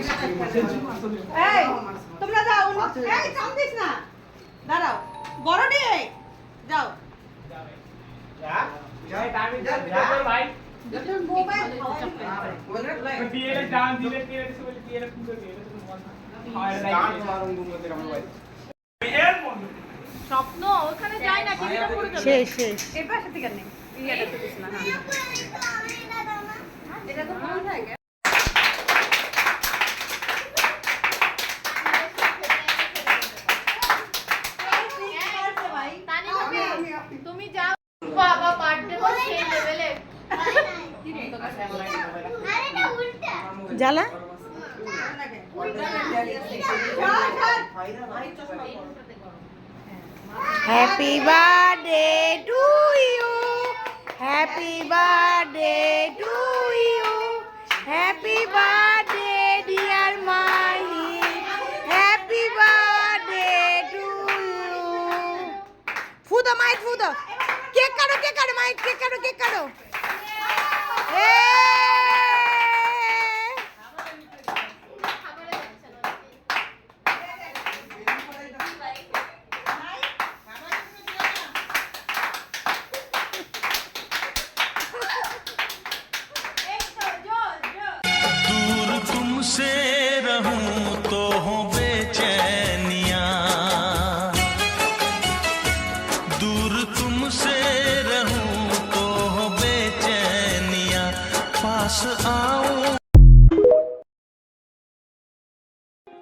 এই তোমরা যাও এই চাপ দিস না। দাঁড়াও বড় নিয়ে যাও। মোবাইল স্বপ্ন ওখানে যায় না টিভিটা শেষ শেষ। এই পাশে থেকে নেই। ইয়াটা তো দিস না হ্যাঁ। এটা তো জ্বালা? Happy birthday to you happy birthday to you happy birthday dear Mahi happy birthday to you ফুদো mic ফুদো কেক কাটো কেক কাটো মাইক কেক কাটো কেক কাটো. दूर तुमसे रहूँ तो हो पास आऊँ।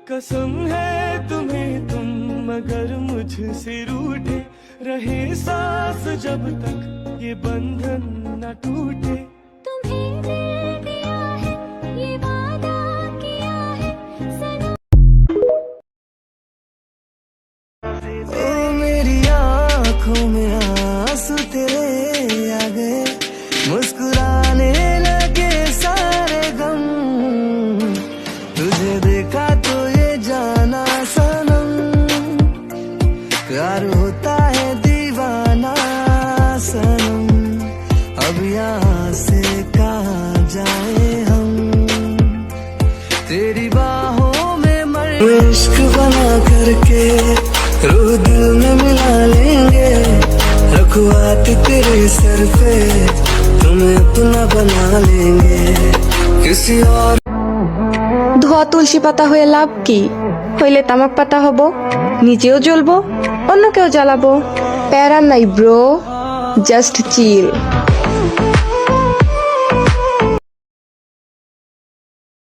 कसम है तुम्हें तुम, मगर मुझसे रूठे। रहे सांस जब तक ये बंधन न टूटे। प्यार होता है दीवाना सनम अब यहाँ से कहाँ जाए हम तेरी बाहों में मर इश्क बना करके रूह दिल में मिला लेंगे रखवात तेरे सर पे तुम्हें अपना बना लेंगे किसी और ধোয়া তুলসী পাতা হয়ে লাভ কি হইলে তামাক পাতা হব নিজেও জ্বলবো অন্য কেউ জ্বালাবো। প্যারা নাই ব্রো জাস্ট চিল